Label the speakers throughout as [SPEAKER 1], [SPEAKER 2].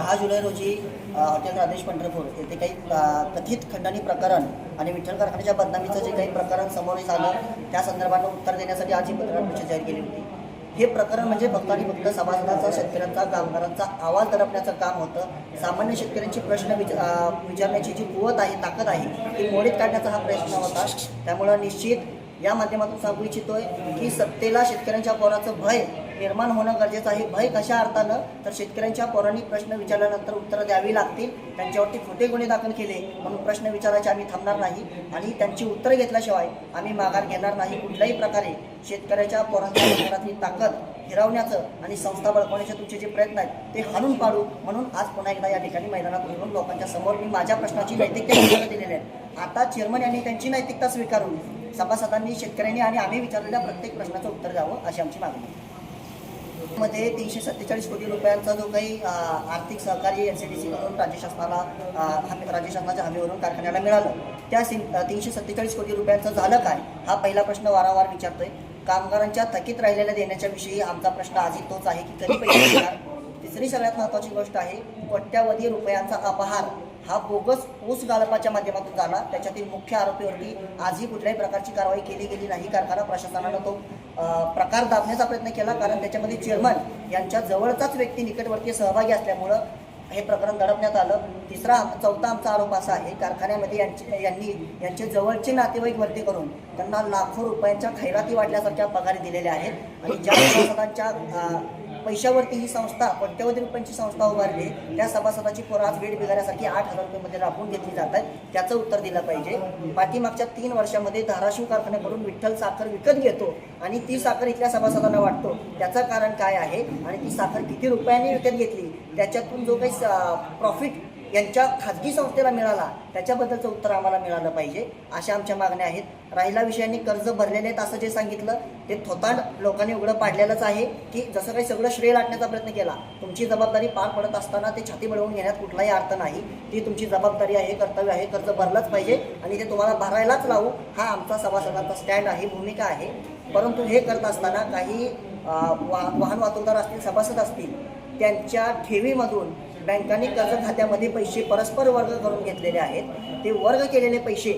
[SPEAKER 1] दहा जुलै रोजी हॉटेल राधेश पंढरपूर येथे काही कथित खंडणी प्रकरण आणि विठ्ठल कारखान्याच्या बदनामीचं जे काही प्रकरण समोर आलं त्या संदर्भानं उत्तर देण्यासाठी आज ही पत्रकार परिषद जाहीर केली होती. हे प्रकरण म्हणजे फक्त आणि फक्त समाजाचा शेतकऱ्यांचा कामगारांचा आवाज दडपण्याचं काम होतं. सामान्य शेतकऱ्यांची प्रश्न विच विचारण्याची जी कुवत आहे ताकद आहे ती मोडीत काढण्याचा हा प्रयत्न होता. त्यामुळं निश्चित या माध्यमातून सांगू इच्छितोय की सत्तेला शेतकऱ्यांच्या पोराचं भय निर्माण होणं गरजेचं आहे. भय कशा अर्थानं? तर शेतकऱ्यांच्या पोरांनी प्रश्न विचारल्यानंतर उत्तरं द्यावी लागतील. त्यांच्यावरती खोटे गुन्हे दाखल केले. म्हणून प्रश्न विचारायचे आम्ही थांबणार नाही. आणि त्यांची उत्तरं घेतल्याशिवाय आम्ही माघार घेणार नाही. कुठल्याही प्रकारे शेतकऱ्याच्या पोरांच्या ताकद हिरावण्याचं आणि संस्था बळकवण्याचे तुमचे जे प्रयत्न आहेत ते हाणून पाडू. म्हणून आज पुन्हा एकदा या ठिकाणी मैदानात उतरून लोकांच्या समोर मी माझ्या प्रश्नाची नैतिकता उत्तरं दिलेली आहेत आता चेअरमन यांनी त्यांची नैतिकता स्वीकारून सभासदांनी शेतकऱ्यांनी आणि आम्ही विचारलेल्या प्रत्येक प्रश्नाचं उत्तर द्यावं अशी आमची मागणी आहे. मध्ये तीनशे सत्तेचाळीस कोटी रुपयांचा जो काही आर्थिक सहकार्य एन सी डी सीमधून राज्य शासनाला हमी राज्य शासनाच्या हमीवरून कारखान्याला मिळालं. त्या सिं तीनशे सत्तेचाळीस कोटी रुपयांचं झालं काय? हा पहिला प्रश्न वारंवार विचारतोय. कामगारांच्या थकीत राहिलेल्या देण्याच्या विषयी आमचा प्रश्न आजही तोच आहे की कधी पैसे देणार? तिसरी सगळ्यात महत्त्वाची गोष्ट आहे कोट्यावधी रुपयांचा अपहार. हा बोगस ऊस गाळपाच्या माध्यमातून झाला. त्याच्यातील मुख्य आरोपीवरती आजही कुठल्याही प्रकारची कारवाई केली गेली नाही. कारखाना प्रशासनानं तो प्रकार दाबण्याचा प्रयत्न केला. कारण त्याच्यामध्ये चेअरमन यांच्या जवळचाच व्यक्ती निकटवर्तीय सहभागी असल्यामुळं हे प्रकरण दडपण्यात आलं. तिसरा चौथा आमचा आरोप असा आहे कारखान्यामध्ये यांचे यांनी यांचे जवळचे नातेवाईक भरती करून त्यांना लाखो रुपयांच्या खैराती वाटल्यासारख्या पगारी दिलेल्या आहेत. आणि ज्या प्रशासनांच्या पैशावरती ही संस्था कोट्यवधी रुपयांची संस्था उभारली. त्या सभासदाची पोरं आज वेळ बिगाऱ्यासाठी आठ हजार रुपयेमध्ये राबवून घेतली जात आहेत त्याचं उत्तर दिलं पाहिजे. पाठीमागच्या तीन वर्षामध्ये धाराशिव कारखान्याकडून विठ्ठल साखर विकत घेतो आणि ती साखर इथल्या सभासदांना वाटतो. त्याचं कारण काय आहे? आणि ती साखर किती रुपयांनी विकत घेतली? त्याच्यातून जो काही प्रॉफिट यांच्या खाजगी संस्थेला मिळाला त्याच्याबद्दलचं उत्तर आम्हाला मिळालं पाहिजे. अशा आमच्या मागण्या आहेत. राहिला विषयांनी कर्ज भरलेले आहेत असं जे सांगितलं ते थोतांड लोकांनी उघडं पाडलेलंच आहे की जसं काही सगळं श्रेय लाटण्याचा प्रयत्न केला तुमची जबाबदारी पार पडत असताना ते छाती बळवून घेण्यात कुठलाही अर्थ नाही. ती तुमची जबाबदारी आहे कर्तव्य आहे कर्ज भरलंच पाहिजे आणि ते तुम्हाला भरायलाच लावू हा आमचा सभासदांचा स्टँड आहे भूमिका आहे. परंतु हे करत असताना काही वा वाहन वाहतूकदार असतील सभासद असतील त्यांच्या ठेवीमधून बँकांनी कर्ज खात्यामध्ये पैसे परस्पर वर्ग करून घेतलेले आहेत. ते वर्ग केलेले पैसे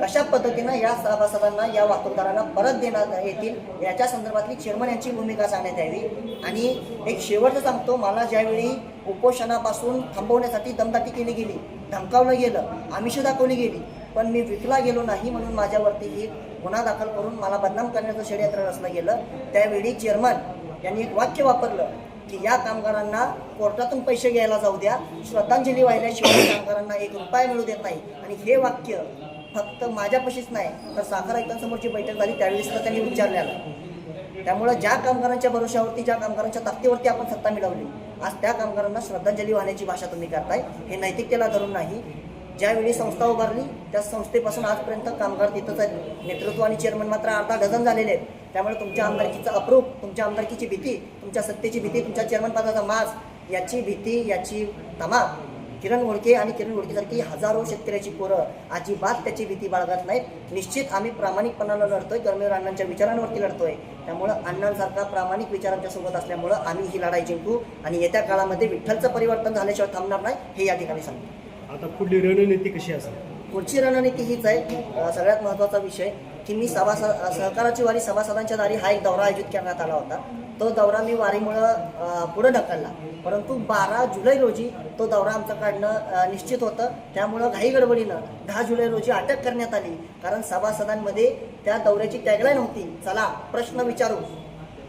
[SPEAKER 1] कशा पद्धतीनं या सभासदांना या वाहतूकदारांना परत देण्यात येतील याच्या संदर्भातली चेअरमन यांची भूमिका सांगण्यात यावी. आणि एक शेवटचं सांगतो मला ज्यावेळी उपोषणापासून थांबवण्यासाठी दमदाटी केली गेली धमकावलं गेलं आमिष दाखवली गेली पण मी विकला गेलो नाही म्हणून माझ्यावरती ही गुन्हा दाखल करून मला बदनाम करण्याचं षडयंत्र रचलं गेलं. त्यावेळी चेअरमन यांनी एक वाक्य वापरलं की या कामगारांना कोर्टातून पैसे घ्यायला जाऊ द्या. श्रद्धांजली वाहिल्याशिवाय कामगारांना एक रुपया मिळू देत नाही. आणि हे वाक्य फक्त माझ्यापाशीच नाही तर साखर आयुक्तांसमोरची बैठक झाली त्यावेळेस तर त्यांनी उच्चारलेलं त्यामुळं ज्या कामगारांच्या भरोशावरती ज्या कामगारांच्या ताकदीवरती आपण सत्ता मिळवली आज त्या कामगारांना श्रद्धांजली वाहण्याची भाषा तुम्ही करताय. हे नैतिकतेला धरून नाही ज्यावेळी संस्था उभारली त्या संस्थेपासून आजपर्यंत कामगार तिथंच आहेत. नेतृत्व आणि चेअरमन मात्र अर्धा डझन झालेले आहेत. त्यामुळे तुमच्या आमदारकीचं अप्रूप तुमच्या आमदारकीची भीती तुमच्या सत्तेची भीती तुमच्या चेअरमन पदाचा मास याची भीती याची तमा किरण घोडके आणि किरण घोडकेसारखी हजारो शेतकऱ्याची पोरं अजिबात त्याची भीती बाळगत नाहीत. निश्चित आम्ही प्रामाणिकपणानं लढतोय कर्मवीर अण्णांच्या विचारांवरती लढतोय. त्यामुळं अण्णांसारखा प्रामाणिक विचार आमच्यासोबत असल्यामुळं आम्ही ही लढाई जिंकू आणि येत्या काळामध्ये विठ्ठलचं परिवर्तन झाल्याशिवाय थांबणार नाही हे या ठिकाणी सांगतो.
[SPEAKER 2] आता पुढली रणनीती कशी असेल
[SPEAKER 1] पुढची रणनीती हीच आहे. सगळ्यात महत्त्वाचा विषय की मी सभासद सहकाराची वारी सभासदांच्या दारी हा एक दौरा आयोजित करण्यात आला होता. तो दौरा मी वारीमुळं पुढं ढकलला. परंतु बारा जुलै रोजी तो दौरा आमचं काढणं निश्चित होतं. त्यामुळं घाई गडबडीनं दहा जुलै रोजी अटक करण्यात आली. कारण सभासदांमध्ये त्या दौऱ्याची टॅगलाईन होती चला प्रश्न विचारू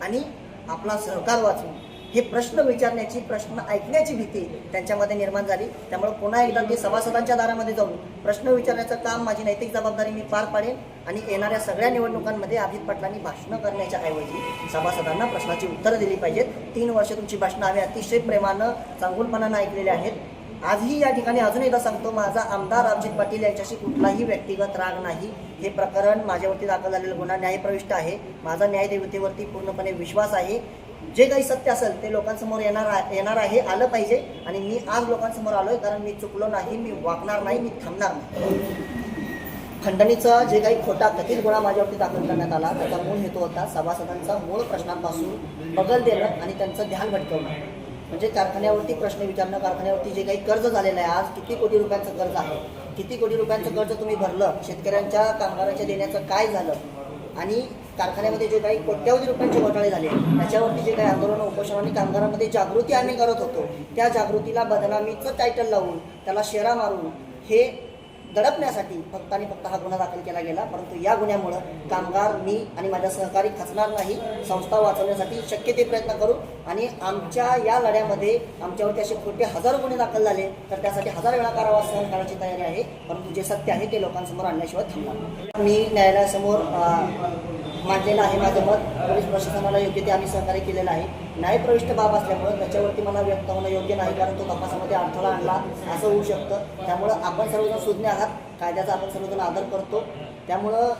[SPEAKER 1] आणि आपला सहकार वाचू. हे प्रश्न विचारण्याची प्रश्न ऐकण्याची भीती त्यांच्यामध्ये निर्माण झाली. त्यामुळे पुन्हा एकदा मी सभासदांच्या दारामध्ये जाऊन प्रश्न विचारण्याचं काम माझी नैतिक जबाबदारी मी पार पाडेन आणि येणाऱ्या सगळ्या निवडणुकांमध्ये अजित पाटलांनी भाषणं करण्याच्या ऐवजी सभासदांना प्रश्नाची उत्तरं दिली पाहिजेत. तीन वर्ष तुमची भाषणं आम्ही अतिशय प्रेमानं चांगुलपणानं ऐकलेली आहेत. आजही या ठिकाणी अजून एकदा सांगतो माझा आमदार अभिजित पाटील यांच्याशी कुठलाही व्यक्तिगत राग नाही. हे प्रकरण माझ्यावरती दाखल झालेला गुन्हा न्यायप्रविष्ट आहे. माझा न्यायदेवतेवरती पूर्णपणे विश्वास आहे. जे काही सत्य असेल ते लोकांसमोर येणार आहे- येणार आहे आलं पाहिजे. आणि मी आज लोकांसमोर आलोय कारण मी चुकलो नाही मी वागणार नाही मी थांबणार नाही. खंडणीचा जे काही खोटा कथित गुन्हा माझ्यावरती दाखल करण्यात आला त्याचा मूळ हेतू होता सभासदांचा मूळ प्रश्नांपासून बगल देणं आणि त्यांचं ध्यान भटकवणं. म्हणजे कारखान्यावरती प्रश्न विचारणं कारखान्यावरती जे काही कर्ज झालेलं आहे आज किती कोटी रुपयांचं कर्ज आहे? किती कोटी रुपयांचं कर्ज तुम्ही भरलं? शेतकऱ्यांच्या कामगारांच्या देण्याचं काय झालं? आणि कारखान्यामध्ये जे काही कोट्यावधी रुपयांचे घोटाळे झाले त्याच्यावरती जे काही आंदोलन उपोषण आणि कामगारांमध्ये जागृती आम्ही करत होतो त्या जागृतीला बदनामीचं टायटल लावून त्याला शेरा मारून हे दडपण्यासाठी फक्त आणि फक्त हा गुन्हा दाखल केला गेला परंतु या गुन्ह्यामुळं कामगार मी आणि माझ्या सहकारी खचणार नाही संस्था वाचवण्यासाठी शक्य ते प्रयत्न करू. आणि आमच्या या लढ्यामध्ये आमच्यावरती असे खोटे हजारो गुन्हे दाखल झाले तर त्यासाठी हजार वेळा कारावास सहन करायची तयारी आहे परंतु जे सत्य आहे ते लोकांसमोर आणल्याशिवाय थांबणार मी न्यायालयासमोर मांडलेलं आहे माझं मत पोलीस प्रशासनाला योग्य ते आम्ही सहकार्य केलेलं आहे. न्यायप्रविष्ट बाब असल्यामुळं त्याच्यावरती मला व्यक्त होणं योग्य नाही कारण तो तपासामध्ये अडथळा आणला असं होऊ शकतं. त्यामुळं आपण सर्वजण सुज्ञ आहात कायद्याचा आपण सर्वजण आदर करतो. त्यामुळं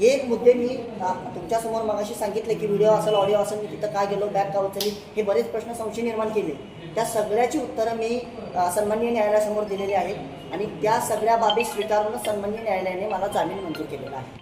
[SPEAKER 1] एक मुद्दे मी तुमच्यासमोर मगाशी सांगितले की व्हिडिओ असेल ऑडिओ असेल मी तिथं काय गेलो बॅग का उचलली हे बरेच प्रश्न संशय निर्माण केले. त्या सगळ्याची उत्तरं मी सन्मान्य सन्माननीय न्यायालयासमोर दिलेली आहेत आणि त्या सगळ्या बाबी स्वीकारून सन्मान्य न्यायालयाने मला जामीन मंजूर केलेला आहे.